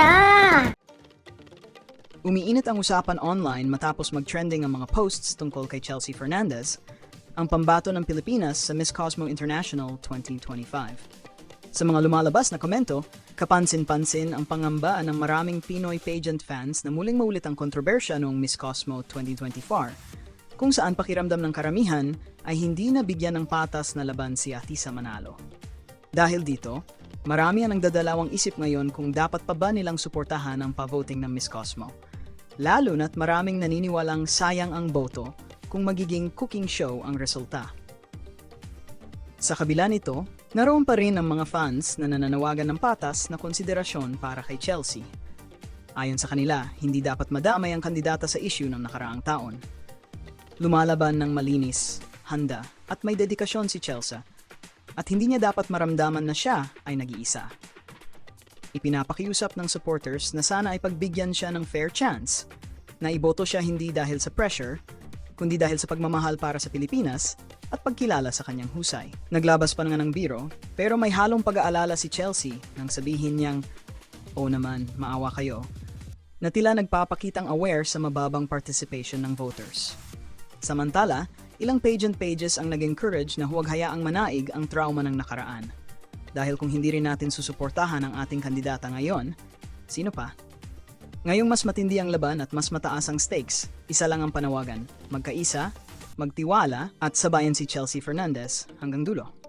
kita! Umiinit ang usapan online matapos mag-trending ang mga posts tungkol kay Chelsea Fernandez, ang pambato ng Pilipinas sa Miss Cosmo International 2025. Sa mga lumalabas na komento, kapansin-pansin ang pangamba ng maraming Pinoy pageant fans na muling maulit ang kontrobersya noong Miss Cosmo 2024, kung saan pakiramdam ng karamihan ay hindi nabigyan ng patas na laban si Atisa Manalo. Dahil dito, marami ang nagdadalawang isip ngayon kung dapat pa ba nilang suportahan ang pa-voting ng Miss Cosmo. Lalo na't maraming naniniwalang sayang ang boto kung magiging cooking show ang resulta. Sa kabila nito, naroon pa rin ang mga fans na nananawagan ng patas na konsiderasyon para kay Chelsea. Ayon sa kanila, hindi dapat madamay ang kandidata sa issue ng nakaraang taon. Lumalaban ng malinis, handa, at may dedikasyon si Chelsea, at hindi niya dapat maramdaman na siya ay nag-iisa. Ipinapakiusap ng supporters na sana ay pagbigyan siya ng fair chance, na iboto siya hindi dahil sa pressure, kundi dahil sa pagmamahal para sa Pilipinas at pagkilala sa kanyang husay. Naglabas pa nga ng biro, pero may halong pag-aalala si Chelsea nang sabihin niyang, O naman, maawa kayo, na tila nagpapakitang aware sa mababang participation ng voters. Samantala, ilang pageant pages ang nag-encourage na huwag hayaang manaig ang trauma ng nakaraan. Dahil kung hindi rin natin susuportahan ang ating kandidata ngayon, sino pa? Ngayong mas matindi ang laban at mas mataas ang stakes, isa lang ang panawagan, magkaisa, magtiwala at sabayan si Chelsea Fernandez hanggang dulo.